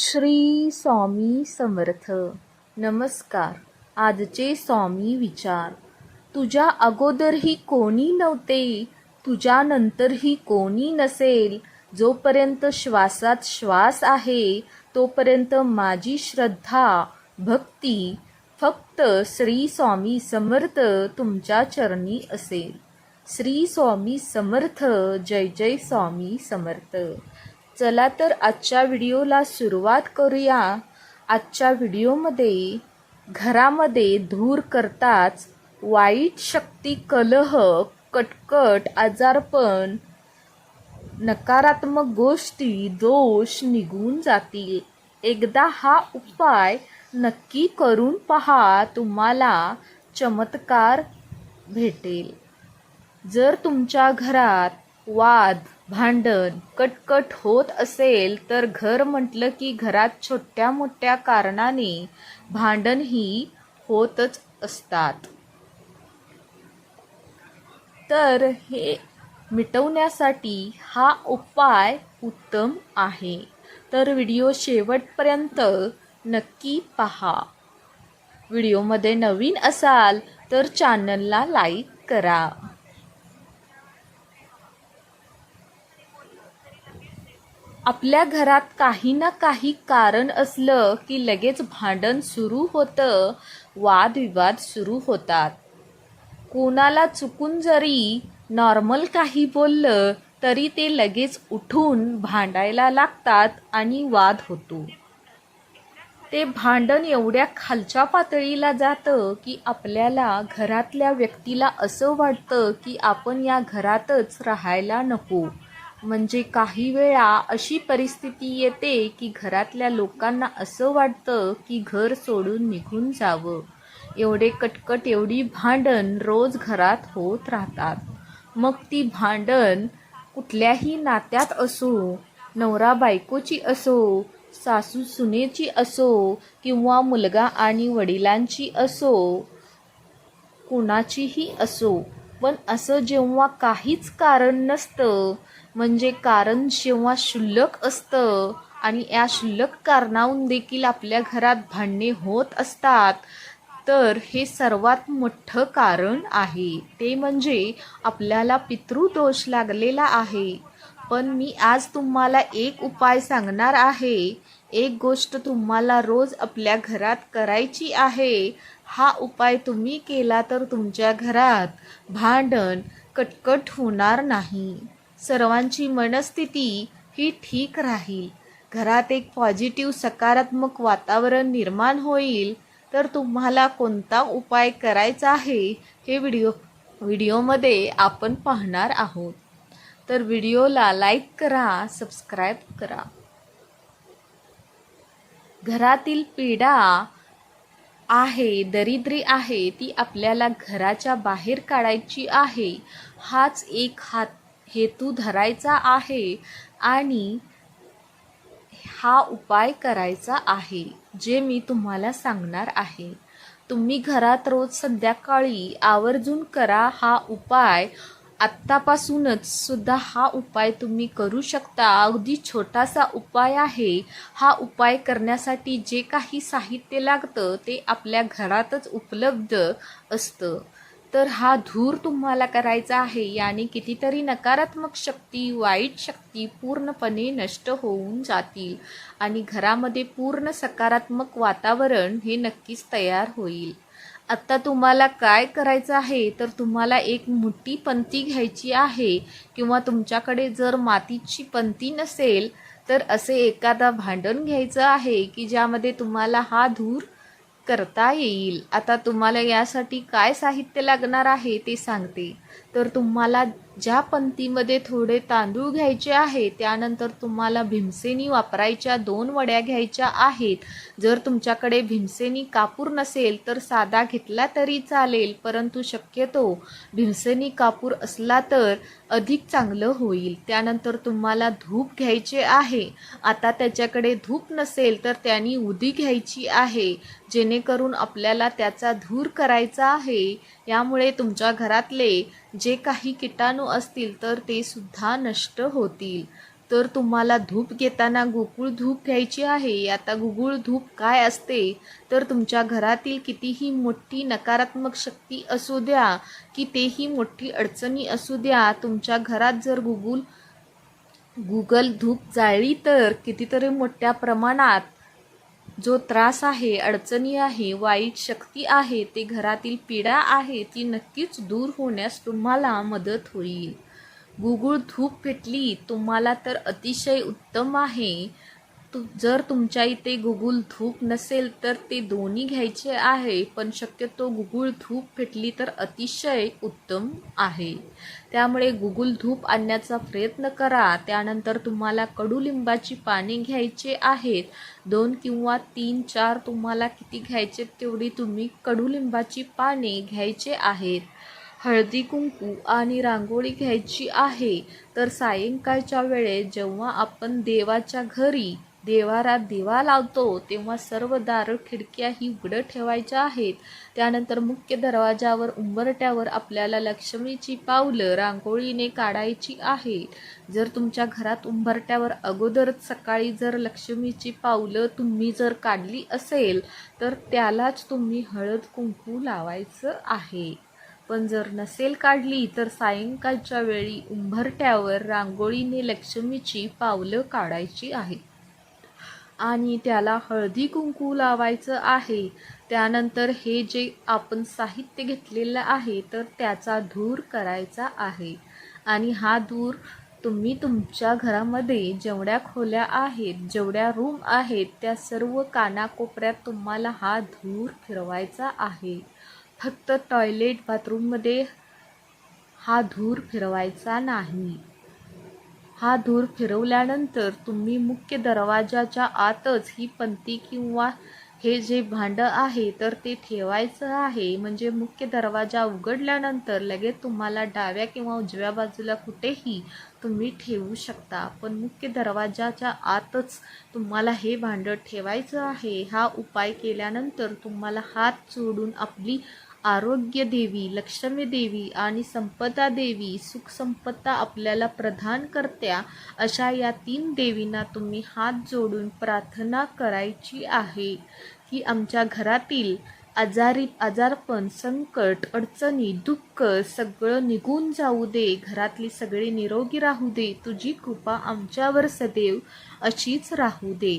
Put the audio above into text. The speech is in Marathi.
श्री स्वामी समर्थ. नमस्कार. आजचे स्वामी विचार. तुझ्या अगोदरही कोणी नव्हते तुझ्यानंतरही कोणी नसेल. जोपर्यंत श्वासात श्वास आहे तोपर्यंत माझी श्रद्धा भक्ती फक्त श्री स्वामी समर्थ तुमच्या चरणी असेल. श्री स्वामी समर्थ. जय जय स्वामी समर्थ. चला तर आजच्या व्हिडिओला सुरुवात करूया. आजच्या व्हिडिओमध्ये घरामध्ये धूर करताच वाईट शक्ती कलह कटकट आजारपण नकारात्मक गोष्टी दोष निघून जातील. एकदा हा उपाय नक्की करून पहा तुम्हाला चमत्कार भेटेल. जर तुमच्या घरात वाद भांडण कटकट होत असेल तर घर म्हटलं की घरात छोट्या मोठ्या कारणाने भांडण ही होतच असतात. तर हे मिटवण्यासाठी हा उपाय उत्तम आहे. तर व्हिडिओ शेवटपर्यंत नक्की पहा. व्हिडिओमध्ये नवीन असाल तर चॅनलला लाईक करा. आपल्या घरात काही ना काही कारण असलं की लगेच भांडण सुरू होतं वादविवाद सुरू होतात. कोणाला चुकून जरी नॉर्मल काही बोललं तरी ते लगेच उठून भांडायला लागतात आणि वाद होतो. ते भांडण एवढ्या खालच्या पातळीला जातं की आपल्याला घरातल्या व्यक्तीला असं वाटतं की आपण या घरातच राहायला नको. म्हणजे काही वेळा अशी परिस्थिती येते की घरातल्या लोकांना असं वाटतं की घर सोडून निघून जावं. एवढे कटकट एवढी भांडण रोज घरात होत राहतात. मग ती भांडण कुठल्याही नात्यात असो नवरा बायकोची असो सासू सुनेची असो किंवा मुलगा आणि वडिलांची असो कुणाचीही असो पण असं जेव्हा काहीच कारण नसतं म्हणजे कारण जेव्हा शुल्लक असतं आणि या शुल्लक कारणाहून देखील आपल्या घरात भांडणे होत असतात तर हे सर्वात मोठं कारण आहे. ते म्हणजे आपल्याला पितृदोष लागलेला आहे. पण मी आज तुम्हाला एक उपाय सांगणार आहे. एक गोष्ट तुम्हाला रोज आपल्या घरात करायची आहे हा उपाय तुम्ही केला तर तुमच्या घरात भांडण कटकट होणार नाही. सर्वांची मनस्थिती ही ठीक राहील. घरात एक पॉझिटिव्ह सकारात्मक वातावरण निर्माण होईल. तर तुम्हाला कोणता उपाय करायचा आहे हे व्हिडिओ व्हिडिओमध्ये आपण पाहणार आहोत. तर व्हिडिओला लाईक करा सबस्क्राईब करा. घरातील पीडा आहे दरिद्री आहे ती आपल्याला घराच्या बाहेर काढायची आहे. हाच एक हात हेतू धरायचा आहे आणि हा उपाय करायचा आहे जे मी तुम्हाला सांगणार आहे. तुम्ही घरात रोज संध्याकाळी आवर्जून करा हा उपाय. आत्तापासूनच सुद्धा हा उपाय तुम्ही करू शकता. अगदी छोटासा उपाय आहे. हा उपाय करण्यासाठी जे काही साहित्य लागतं ते आपल्या घरातच उपलब्ध असतं. तर हा धूर तुम्हाला करायचा आहे. याने कितीतरी नकारात्मक शक्ती वाईट शक्ती पूर्णपणे नष्ट होऊन जातील आणि घरामध्ये पूर्ण सकारात्मक वातावरण हे नक्कीच तयार होईल. आत्ता तुम्हाला काय करायचं आहे तर तुम्हाला एक मोठी पंती घ्यायची आहे किंवा तुमच्याकडे जर मातीची पंती नसेल तर असे एखादा भांडण घ्यायचं आहे की ज्यामध्ये तुम्हाला हा धूर करता येईल. आता तुम्हाला यासाठी काय साहित्य लागणार आहे ते सांगते. तर तुम्हाला ज्या पंक्तीमध्ये थोडे तांदूळ घ्यायचे आहे त्यानंतर तुम्हाला भीमसेनी वापरायच्या दोन वड्या घ्यायच्या आहेत. जर तुमच्याकडे भीमसेनी कापूर नसेल तर साधा घेतला तरी चालेल परंतु शक्यतो भीमसेनी कापूर असला तर अधिक चांगलं होईल. त्यानंतर तुम्हाला धूप घ्यायचे आहे. आता त्याच्याकडे धूप नसेल तर त्यांनी उदी घ्यायची आहे जेणेकरून आपल्याला त्याचा धूर करायचा आहे. यामुळे तुमच्या घरातले जे काही किटाणू असतील तर ते सुद्धा नष्ट होतील. तर तुम्हाला धूप घेताना गुगुळ धूप घ्यायची आहे. आता गुगुळ धूप काय असते? तर तुमच्या घरातील कितीही मोठी नकारात्मक शक्ती असू द्या कितीही मोठी अडचणी असू द्या तुमच्या घरात जर गुगुल गुगल धूप जाळली तर कितीतरी मोठ्या प्रमाणात जो त्रास आहे अडचणी आहे वाईट शक्ती आहे ते घरातील पीडा आहे ती नक्कीच दूर होण्यास तुम्हाला मदत होईल. गुगुळ धूप पेटली तुम्हाला तर अतिशय उत्तम आहे. तु जर तुमच्या इथे गुगुल धूप नसेल तर ते दोन्ही घ्यायचे आहे पण शक्यतो गुगुळ धूप पेटली तर अतिशय उत्तम आहे. त्यामुळे गुगुल धूप आणण्याचा प्रयत्न करा. त्यानंतर तुम्हाला कडुलिंबाची पाने घ्यायचे आहेत. दोन किंवा तीन चार तुम्हाला किती घ्यायचे तेवढी तुम्ही कडुलिंबाची पाने घ्यायचे आहेत. हळदी कुंकू आणि रांगोळी घ्यायची आहे. तर सायंकाळच्या वेळेस जेव्हा आपण देवाच्या घरी देवारात दिवा लावतो तेव्हा सर्व दार खिडक्या ही उघडं ठेवायच्या आहेत. त्यानंतर मुख्य दरवाजावर उंबरट्यावर आपल्याला लक्ष्मीची पावलं रांगोळीने काढायची आहे जर तुमच्या घरात उंबरट्यावर अगोदर सकाळी जर लक्ष्मीची पावलं तुम्ही जर काढली असेल तर त्यालाच तुम्ही हळद कुंकू लावायचं आहे. पण जर नसेल काढली तर सायंकाळच्या वेळी उंबरट्यावर रांगोळीने लक्ष्मीची पावलं काढायची आहेत. आणि त्याला हळदी कुंकू लावायचं आहे. त्यानंतर हे जे आपण साहित्य घेतलेलं आहे तर त्याचा धूर करायचा आहे. आणि हा धूर तुम्ही तुमच्या घरामध्ये जेवढ्या खोल्या आहेत जेवढ्या रूम आहेत त्या सर्व कानाकोपऱ्यात तुम्हाला हा धूर फिरवायचा आहे. फक्त टॉयलेट बाथरूममध्ये हा धूर फिरवायचा नाही. हा धूर फिरवल्यानंतर तुम्ही मुख्य दरवाजाच्या आतच ही पंती किंवा हे जे भांडं आहे तर ते ठेवायचं आहे. म्हणजे मुख्य दरवाजा उघडल्यानंतर लगेच तुम्हाला डाव्या किंवा उजव्या बाजूला कुठेही तुम्ही ठेवू शकता. पण मुख्य दरवाजाच्या आतच तुम्हाला हे भांडं ठेवायचं आहे. हा उपाय केल्यानंतर तुम्हाला हात जोडून आपली आरोग्य देवी लक्ष्मी देवी आणि संपदा देवी सुखसंपदा आपल्याला प्रदान करत्या अशा या तीन देवींना तुम्ही हात जोडून प्रार्थना करायची आहे की आमच्या घरातील आजारी आजारपण संकट अडचणी दुःख सगळं निघून जाऊ दे घरातली सगळी निरोगी राहू दे तुझी कृपा आमच्यावर सदैव अशीच राहू दे.